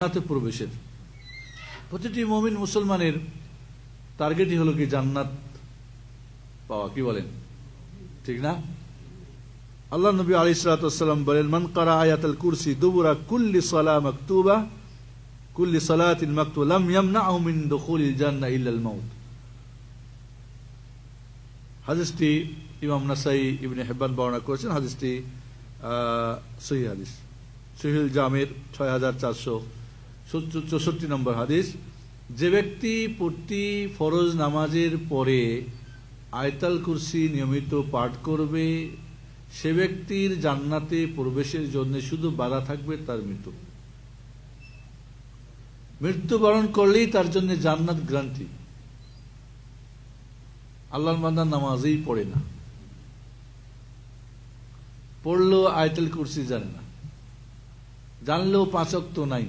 জান্নাতে প্রবেশের। প্রতিটি মমিন মুসলমানের টার্গেটই হলো কি জান্নাত পাওয়া, কি বলেন? ঠিক না? আল্লাহ নবী আলী সালাতাম বলেন, মান কারা আয়াতাল কুরসি দুবুরা কুল্লি সালা মাকতুবা, কুল্লি সালাতিন মাকতু লাম ইয়ামনাহু মিন দুখুলিল ইল্লাল মাউত। হাদিসটি ইমাম নাসাই ইবনে হেব্বান বর্ণনা করেছেন। হাদিসটি সহি হাদিস। সহিল জামের ছয় হাজার চারশো চৌষট্টি নম্বর হাদিস, যে ব্যক্তি প্রতি ফরজ নামাজের পরে আয়তাল কুরসি নিয়মিত পাঠ করবে, সে ব্যক্তির জান্নাতে প্রবেশের জন্য শুধু বাধা থাকবে তার মৃত্যু। মৃত্যুবরণ করলেই তার জন্য জান্নাত গ্রান্টি আল্লাহর বান্দার নামাজেই পড়ে না। পড়লেও আয়তাল কুরসি জানে না। জানলেও পাঁচক তো নাই।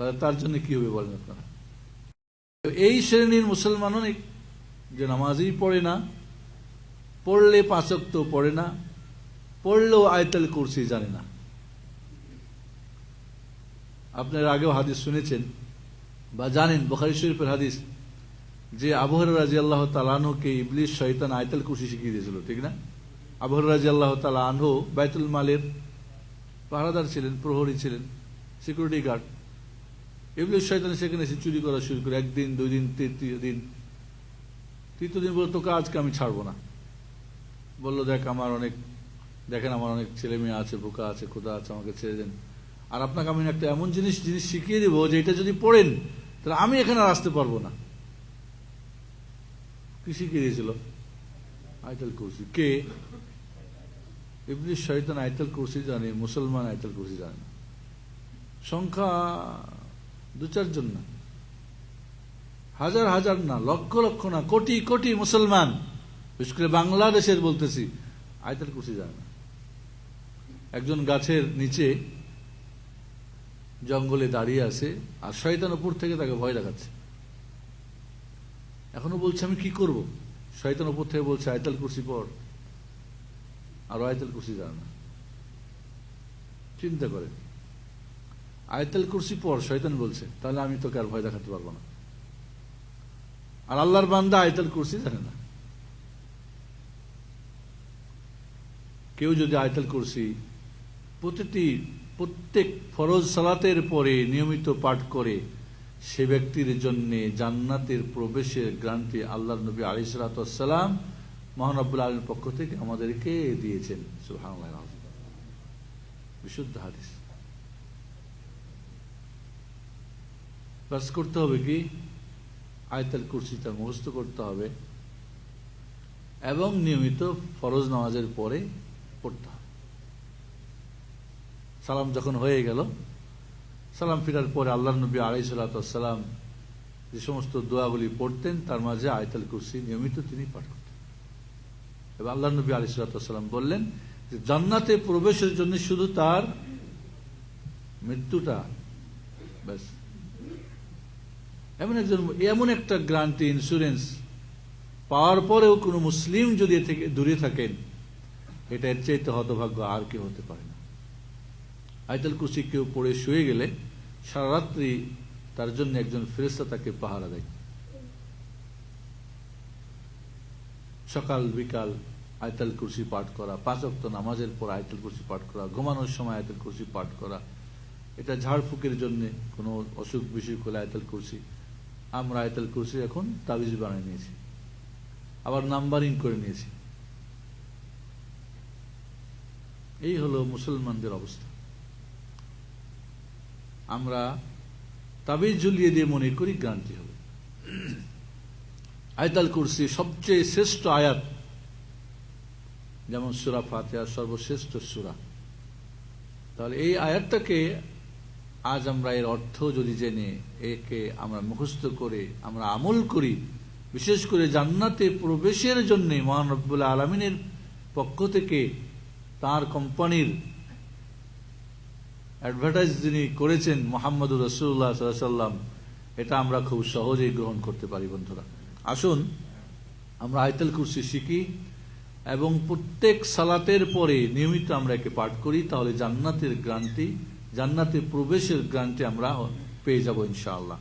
তাহলে তার জন্য কি হবে বলেন আপনারা এই শ্রেণির মুসলমান অনেক যে নামাজই পড়ে না, পড়লে পাঁচক তো পড়ে না, পড়লেও আয়তাল কুরসি জানে না। আপনার আগেও হাদিস শুনেছেন বা জানেন, বখারি শরীফের হাদিস, যে আবহর রাজি আল্লাহ তালানহকে ইবলিশ শয়তান আয়তাল কুরসি শিখিয়ে দিয়েছিল, ঠিক না? আবহর রাজি আল্লাহ তালা আনহু বাইতুল মালের পাহারাদার ছিলেন, প্রহরী ছিলেন, সিকিউরিটি গার্ড। ইবলিশ শয়তান সেখানে এসে চুরি করা শুরু করে, একদিন দুই দিন তৃতীয় দিন। তৃতীয় দিন বলতো আজকে আমি ছাড়বো না। বলল, দেখ, আমার অনেক, দেখেন আমার অনেক ছেলে মেয়ে আছে, বোকা আছে খোদা আছে, আমাকে ছেড়ে দেন। আর আপনাকে আমি একটা এমন জিনিস জিনিস শিখিয়ে দেবো, যে এটা যদি পড়েন, তাহলে আমি এখানে আর আসতে পারব না। কি শিখিয়ে দিয়েছিল? আয়তাল কুরসি। কে? ইবলিশ শয়তান আয়তাল কুরসি জানে, মুসলমান আয়তাল কুরসি জানে সংখ্যা দু চারজন না হাজার হাজার না, লক্ষ লক্ষ না, কোটি কোটি মুসলমান। বিশেষ করে বাংলাদেশের বলতেছি আয়তাল কুরসি যায় না। একজন গাছের নিচে জঙ্গলে দাঁড়িয়ে আছে আর শয়তান উপর থেকে তাকে ভয় দেখাচ্ছে। এখনও বলছে, আমি কি করব? শয়তান উপর থেকে বলছে, আয়তাল কুরসি পর আর আয়তাল কুরসি যায় না। চিন্তা করে আয়তাল কুরসি পর শয়তান বলছে, তাহলে আমি তোকে আর ভয় দেখাতে পারব না। আর আল্লাহর বান্দা আয়তাল কুরসি জানে না। কেউ যদি আয়তাল কুরসি প্রতিটি, প্রত্যেক ফরজ সালাতের পরে নিয়মিত পাঠ করে, সে ব্যক্তির জন্য জান্নাতের প্রবেশের গ্রান্টি আল্লাহ নবী আলী সালাতাম মহানবুল আলীর পক্ষ থেকে আমাদেরকে দিয়েছেন। বিশুদ্ধ হাদিস। বাস করতে হবে কি? আয়তাল কুরসিটা মুখস্থ করতে হবে। এবং নিয়মিত ফরজ নামাজের পরে পড়তে হবে। সালাম যখন হয়ে গেল, সালাম ফিরার পরে আল্লাহ নবী আলাই সালাতাম যে সমস্ত দোয়াগুলি পড়তেন, তার মাঝে আয়তাল কুরসি নিয়মিত তিনি পাঠ করতেন। এবং আল্লাহ নবী আলী সালাতাম বললেন যে, জান্নাতে প্রবেশের জন্য শুধু তার মৃত্যুটা, ব্যাস। এমন একজন, এমন একটা গ্রান্টি ইন্স্যুরেন্স পাওয়ার পরেও কোনো মুসলিম যদি থেকে, দূরে থাকেন, এটা এর চাইতে হতভাগ্য আর কেউ হতে পারে না। আয়তাল কুসি কেউ পড়ে শুয়ে গেলে সারা রাত্রি তার জন্য একজন ফেরেস্তা তাকে পাহারা দেয়। সকাল, বিকাল আয়তাল কুরসি পাঠ করা, পাঁচ অক্ত নামাজের পর আয়তাল কুরসি পাঠ করা, ঘুমানোর সময় আয়তাল কুরসি পাঠ করা, এটা ঝাড়ফুঁকের জন্য কোনো অসুখ বিসুখ হলে আয়তাল কুরসি আমরা আয়তাল কুরসি এখন তাবিজ বানিয়ে নিয়েছি। আবার নাম্বারিং করে নিয়েছি। এই হলো মুসলমানদের অবস্থা। আমরা তাবিজ ঝুলিয়ে দিয়ে মনে করি গ্রান্তি হবে। আয়তাল কুরসি সবচেয়ে শ্রেষ্ঠ আয়াত, যেমন সুরা ফাতেহা সর্বশ্রেষ্ঠ সুরা। তাহলে এই আয়াতটাকে আজ আমরা এর অর্থ যদি জেনে একে আমরা মুখস্থ করে, আমরা আমল করি, বিশেষ করে জান্নাতে প্রবেশের জন্য মহানব্বুল আলমিনের পক্ষ থেকে তার কোম্পানির অ্যাডভার্টাইজ যিনি করেছেন মোহাম্মদ রসুল্লাহ সাল্লাম এটা আমরা খুব সহজেই গ্রহণ করতে পারি, বন্ধুরা। আসুন, আমরা আয়তাল কুরসি শিখি এবং প্রত্যেক সালাতের পরে নিয়মিত আমরা একে পাঠ করি, তাহলে জান্নাতের গ্রান্টি জান্নাতে প্রবেশের গ্রান্টে আমরা পেয়ে যাব ইনশাআল্লাহ।